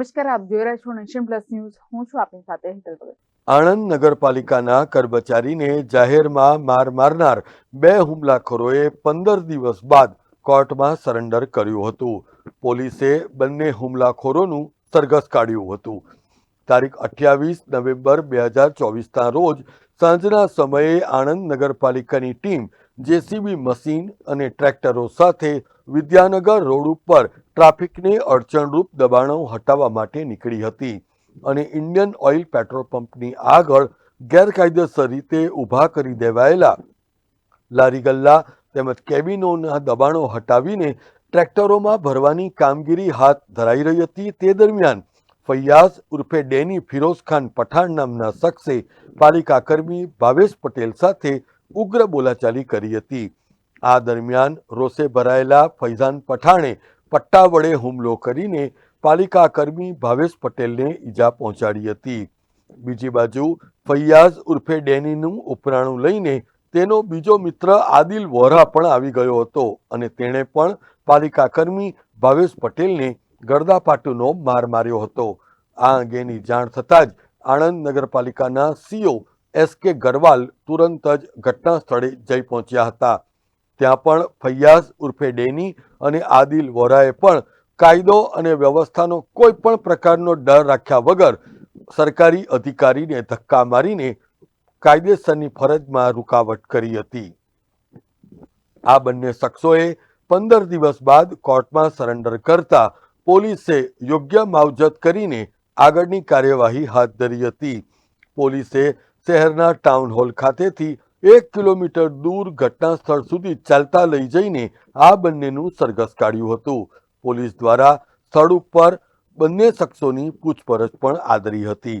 નમસ્કાર, આપ જોઈ રહ્યા છો નેશન પ્લસ ન્યૂઝ. હું છું આપની સાથે હેતલ ભગત. આણંદ નગરપાલિકાના કર્મચારીને જાહેરમાં માર મારનાર બે હુમલાખોરોએ પંદર દિવસ બાદ કોર્ટમાં સરેન્ડર કર્યું હતું. પોલીસે બંને હુમલાખોરોનું સરઘસ કાઢ્યું હતું. તારીખ અઠ્યાવીસ નવેમ્બર બે હજાર ચોવીસના રોજ સાંજના સમયે આણંદ નગરપાલિકાની ટીમ જેસીબી મશીન અને ટ્રેક્ટરો સાથે વિદ્યાનગર રોડ ઉપર ટ્રાફિકને અડચણરૂપ દબાણો હટાવવા માટે નીકળી હતી અને ઇન્ડિયન ઓઇલ પેટ્રોલ પંપની આગળ ગેરકાયદેસર રીતે ઊભા કરી દેવાયેલા લારી ગલ્લા તેમજ કેબિનોના દબાણો હટાવીને ટ્રેક્ટરોમાં ભરવાની કામગીરી હાથ ધરાઈ રહી હતી. તે દરમિયાન ફૈયાઝ ઉર્ફે ડેની ફિરોઝ ખાન પઠાણ નામના શખ્સે પાલિકા કર્મી ભાવેશ પટેલ સાથે ઉગ્ર બોલાચાલી કરી હતી. આ દરમિયાન રોષે ભરાયેલા ફૈઝાન પઠાણે પટ્ટા વડે હુમલો કરીને પાલિકા કર્મી ભાવેશ પટેલને ઈજા પહોંચાડી હતી. બીજી બાજુ, ફૈયાઝ ઉર્ફે ડેનીનું ઉપરાણું લઈને તેનો બીજો મિત્ર આદિલ વોરા પણ આવી ગયો હતો અને તેણે પણ પાલિકા કર્મી ભાવેશ પટેલને ગરદાપાટુનો માર માર્યો હતો. આ અંગેની જાણ થતાં જ આણંદ નગરપાલિકાના સીઓ એસ કે ગરવાલ તુરંત જ ઘટના સ્થળે જઈ પહોંચ્યા હતા. ત્યાં પણ ફૈયાઝ ઉર્ફે ડેની અને આદિલ વોરાએ પણ કાયદો અને વ્યવસ્થાનો કોઈ પણ પ્રકારનો ડર રાખ્યા વગર સરકારી અધિકારીને ધક્કા મારીને કાયદેસરની ફરજમાં રૂકાવટ કરી હતી. આ બંને શખ્સોએ પંદર દિવસ બાદ કોર્ટમાં સરેન્ડર કરતા પોલીસે યોગ્ય માવજત કરીને આગળની કાર્યવાહી હાથ ધરી હતી. પોલીસે શહેરના ટાઉન હોલ ખાતેથી એક કિલોમીટર દૂર ઘટના સ્થળ સુધી ચાલતા લઈ જઈને આ બંનેનું સરઘસ કાઢ્યું હતું. પોલીસ દ્વારા સ્થળ ઉપર બંને શખ્સોની પૂછપરછ પણ આદરી હતી.